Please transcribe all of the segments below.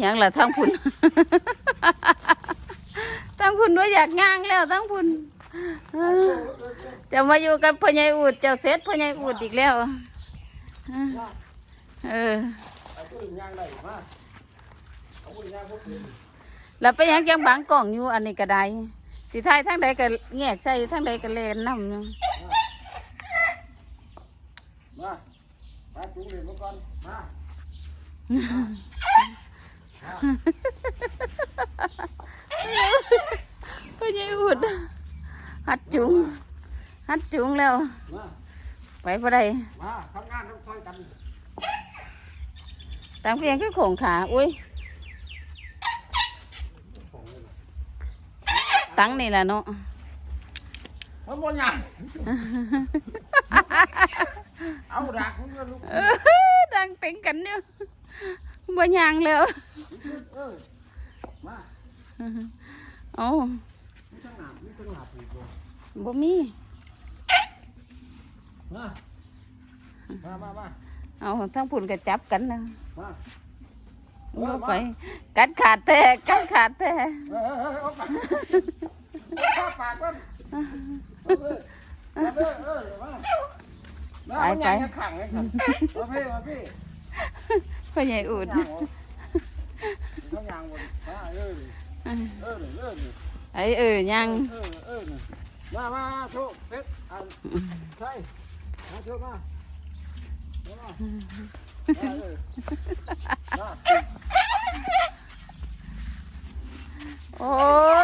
ยังล่ะทั้งพุ่นทั้งพุ่นว่าอยากง่างแล้วทั้งพุ่นจะมาอยู่กับพ่อใหญ่อูดเจ้าเสร็จพ่อใหญ่อูดอีกแล้วเออแล้วไปยังจังบังกล่องอยู่อันนี้ก็ได้สิท้ายทั้งใดก็แงกใส่ทั้งใดก็เลนน้ำอยู่มามาจุงเหรียญมาก่อนมา พ่อใหญ่อูดหัดจุงหัดจุงแล้วมาไปบ่ได้มาทำงานต้องช่วยกันต่างเพียงแค่โขงขาอุ้ยตั้งนี่แหละเนาะเอาบนยางเอาดักมึงก็ลุกเออดังเต็งกันเนี่ย บ่ยางแล้วเออมาโอ้นี่ทั้งหนานี่ทั้งหนาผูกเลยบ่มีมามามามาเอาทั้งพุ่นก็จับกันนะมาบ่ไป กัดขาดแต่กัดขาดแต่เออเออเออเอาปากเอาปากก่อนเออเออเออเออมามาเอายางจะขังเลยครับมาพี่มาพี่ พ่อใหญ่อูดยางยางหมดมาเออเออเออเออไอ้เออยังเออเออมามาโชคเซ็ตอันใช่มาโชคมามามาเออมาโอ้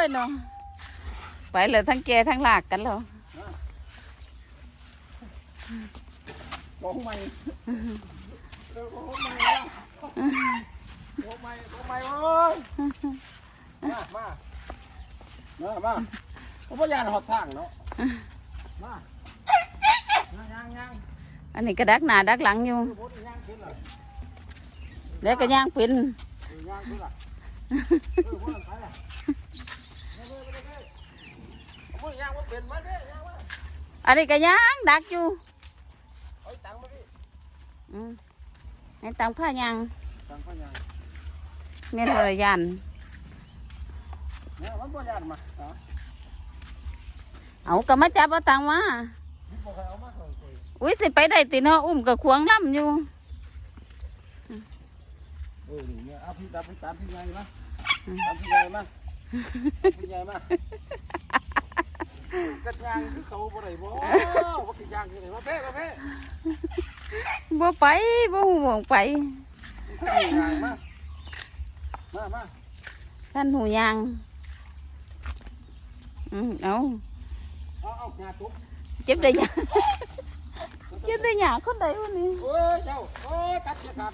ยเนาะไปเลยทั้งแกทั้งหลากกันแล้วบอกใหม่ เออบอกใหม่บอกใหม่บอกใหม่โอ้ยมามามามาผมพยา นหอดทางเนาะมาย่างย่างย่างอันนี้ก็ดักหน้าดักหลังอยู่พูดย่างขึ้นเลยแล้วก็ย่างเป็นย่างขึ้นละเออพูดไปละพูดย่างว่าเป็นมาเด้ย่างว่าอันนี้ก็ย่างดักอยู่เอาตังค์มาพี่อืมให้ตามข้าย่างตังค์เขาย่างเมนรยานเนี่ยมันบ่ยานมาฮะเอาก็มาจับเอาตังมานี่บ่เคยเอามาเคยเคยอุ้ยสิไปได้ติเนาะอุ้มกับควงล่ำอยู่เออนี่เนี่ยเอาพี่ตามพี่ตามพี่ใหญ่มาตามพี่ใหญ่มาพี่ใหญ่มา กัดยางคือเขาบ่ได้บ่ว่ากินยางคือไหนมาเพ่มาเพ่บ่ไปบ่หูหมองไปขึ้นยางมามามาท่านหูยางอืมเอาเอาเอางาตุ๊กเจ็บได้หยาเจ็บได้หยาคนใดวันนี้โอ้ยเจ้าโอ้ยตัดเสียขาด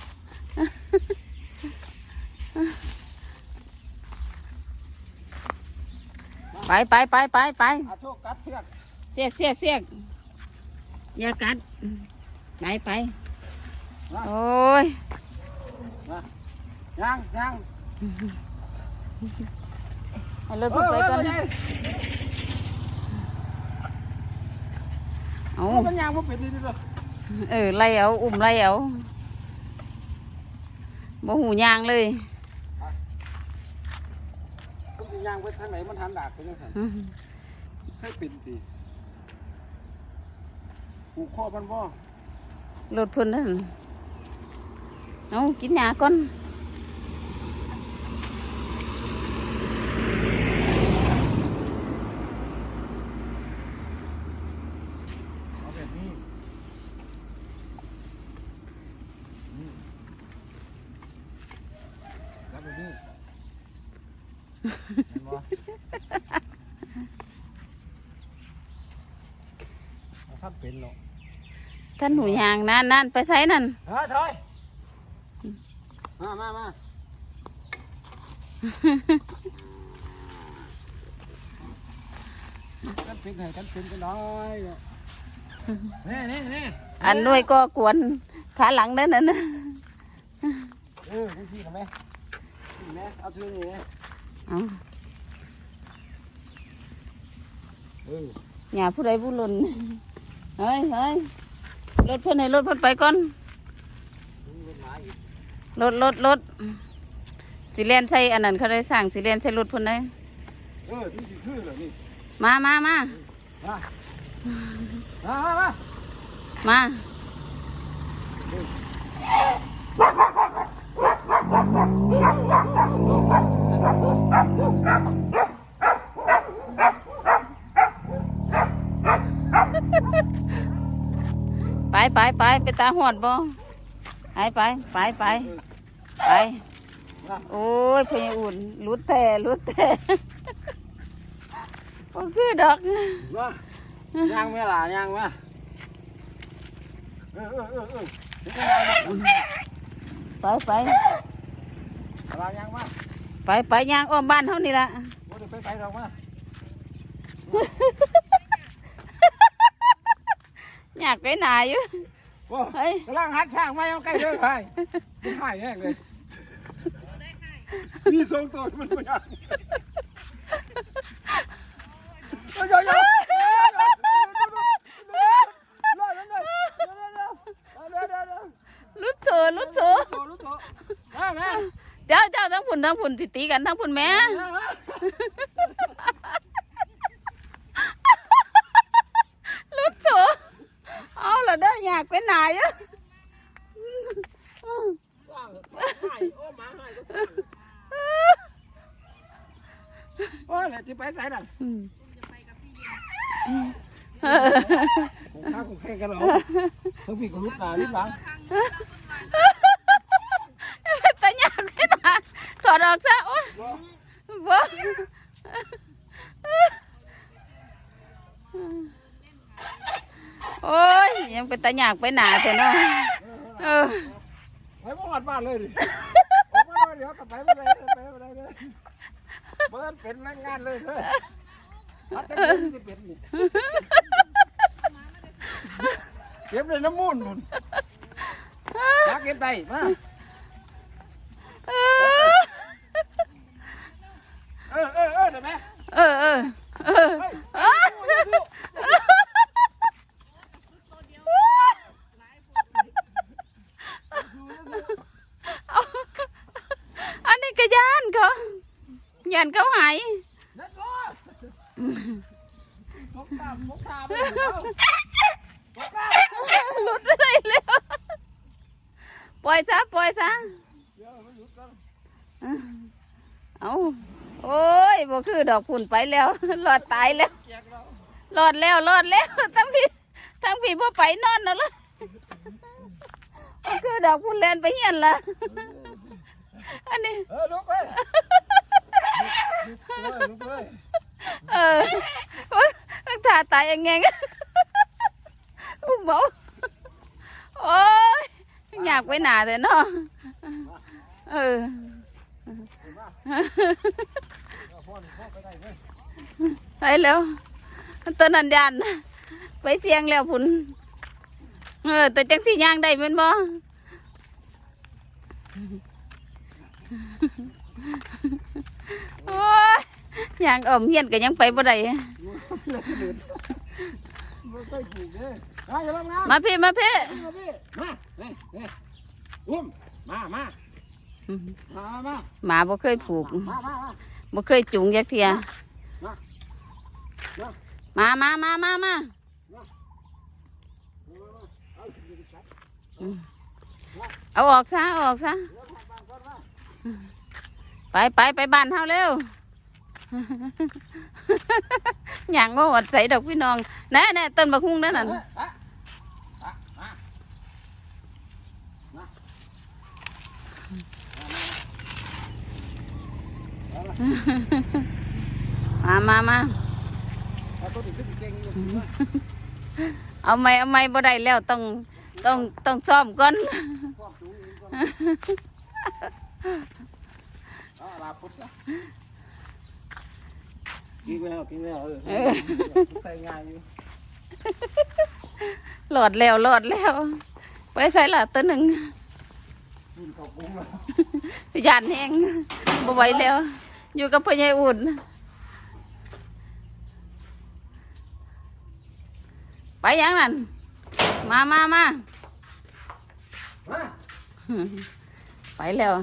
ไปไปไปไปไปอาโชคกัดเชือกเสียกเสียกเสียกอย่ากัดไปไปโอ้ยยางยางให้รถพุ่นไปก่อนเออเอามันยางบ่เป็นนี่เด้อเออไล่เอา อุ้มไล่เอาบ่หูยางเลยมันสิ ยางไปทางไหนมันหันดากไปจังซั่นอืมให้ปิดดิผูกคอมันบ่รถพุ่นนั่นเอากินหยาก่อน เอาแบบนี้นี่แล้วแบบนี้เห็นบ่เอาทำเป็นเนาะ ท่านหูยางนั่นนั่นไปใส่นั่นเฮ้ยถอยมามามากันเป็นไงกันเป็นกันน้อยเนาะนี่นี่นี่อันนู้ยก็กวนขาหลังนั่นน่ะนะเออจังซี่กันไหมนี่นะเอาเทืองนี่นะเอาเออหยาผู้ใดผู้หล่นเฮ้ยเฮ้ย รถเพิ่นให้รถเพิ่นไปก่อนนี่เป็นหมาอีกรถรถรถสิเลียนใส่อันนั้นเขาได้สั่งสิเลียนใส่รถพุ่นได้เออที่สิคือเหรอนี่มามามามามามา ไปไปไปไปตาหอดบ่ไปไปไปไปไปโอ้ยเพญอุ่นรุดแต่รุดแต่ก็คือดอกมาย่างไหมล่ะย่างไหมเออเออเออเออถึงจะย่างไหมไปไปอะไรย่างมาไปไปย่างอ้อมบ้านเท่านี้ละโอ้เดี๋ยวไปไกลดอกมา อยากไปไหนอยู่ โอ้เฮ้ย กำลังหัดช่างไม่เอาใกล้เลยไปมันหายแน่เลยนี่ทรงตัวมันไม่ยังเฮ้ยเฮ้ยเฮ้ยรอดแล้วเลยเร็วเร็วเร็วเร็วเร็วลุดโถลุดโถโตรู้โตมาแม่เจ้าเจ้าทั้งผุนทั้งผุนติตีกันทั้งผุนแม่ลุดโถเอาละเด้ออยากไปไหนอยู่ โอ้ยที่ ไปใส่หน่อยผมข้าผมแข่งกันเหรอทั้งพี่กับลูกตาลิบหลังแต่อยากไปไหนถอดออกซะโอ้ยบ่โอ้ยยังเป็นตาอยากไปหนาแต่เนาะเออไปบ้านบ้านเลยดิออกมาเดี๋ยวกลับไปไม่ได้ไปไม่ได้ เปิดเป็นแรงงานเลยเลยพัดเต็มที่จะเป็นนี่เก็บเลยน้ำมูลนุ่นมาเก็บไปมาเออเออเออเดี๋ยวแม่เออเออเอออันนี้ก็ยานเขา ยานเขาหายนั่นก็มกตามมกตามไปแล้วมกตามหลุดเลยเร็วปล่อยซะปล่อยซะเอาโอ้ยบ่คือดอกฝุ่นไปแล้วรอดตายแล้วแจกเรารอดแล้วรอดแล้วทั้งพี่ทั้งพี่พ่ไปนอนแล้วล่ะบ่คือดอกฝุ่นแลนไปเฮียนละอันนี้เออลุกไป ลุกเลยเออโอ๊ยตั้งท่าตายยังไงอุ้มเบาโอ้ยอยากไปหนาแต่เนาะเออไปแล้วตัวนันยันไปเสียงแล้วพุ่นเออแต่จังสีย่างได้แมันบ่โอ้ย ย่างอ่อมเฮียนก็ยังไปบ่ได้ไม่ค่อยถูกเลยมาอย่าลงน้ำมาพี่มาพี่มาพี่มาเนี่ยเนี่ยอุ้มมามามามาหมาบ่เคยผูกมามามาบ่เคยจูงยักเทียมามามามามาเอาออกซะเอาออกซะไปไปไปบ้านเฮาเร็ว หยังว่าหดใส่ดอกพี่น้องแน่แน่ต้นบักฮุ้งนั่นน่ะมามามาเอาไม่เอาไม่บ่ได้แล้วต้องต้องต้องซ่อมก่อนความสูงอี กก่อนเอาลาพุทธนะกินแล้วกินแล้วเออใส่ง่ายอยู่หลอดแล้วหลอดแล้ว ไปใส่ละตัวหนึ่งกินข้าวปุ้งแล้วยานแห้งบ่ไหวแล้ว อยู่กับพ่อใหญ่อุ่น ไปยังนั่นมามามามาไปแล้ว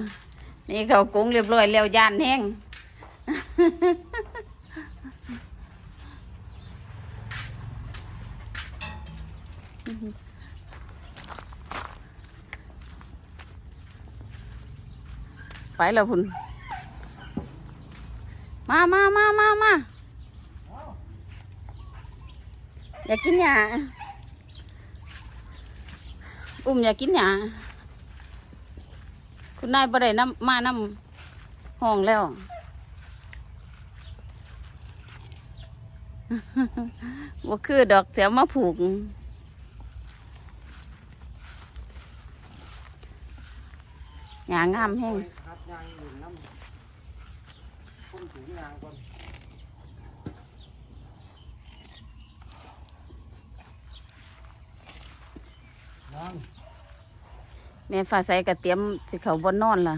นี่เขากงเรียบร้อยแล้วยานแห้ง ไปแล้วพุ่นมามามามามาอยากกินหยาอุ้มอยากกินหยาคุณนายบ่ได้น้ำมาน้ำห้องแล้วว่าคือดอกเสียมาผูกหยางามแห้ง หัดยางอยู่น้ำคนถุงยางก่อนยางแม่ฟ้าใสก็เตรียมสิเขาบนนอนล่ะ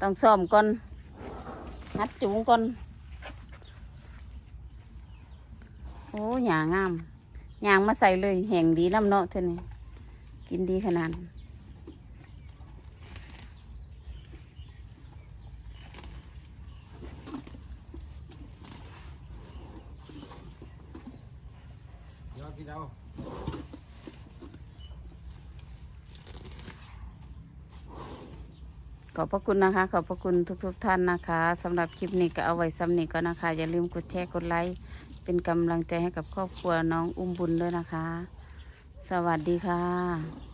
ต้องซ้อมก่อนหัดจูงก่อน โอ้หยางามยางมาใส่เลย แห่งดีน้ำเนาะเท่านี้กินดีขนาดเดี๋ยวกินเอาขอบพระคุณนะคะ ขอบพระคุณทุกๆทท่านนะคะสำหรับคลิปนี้ก็เอาไว้ซ้ำนี้ก็นะคะ อย่าลืมกดแชร์กดไลค์ เป็นกำลังใจให้กับครอบครัวน้องอุ้มบุญด้วยนะคะ สวัสดีค่ะ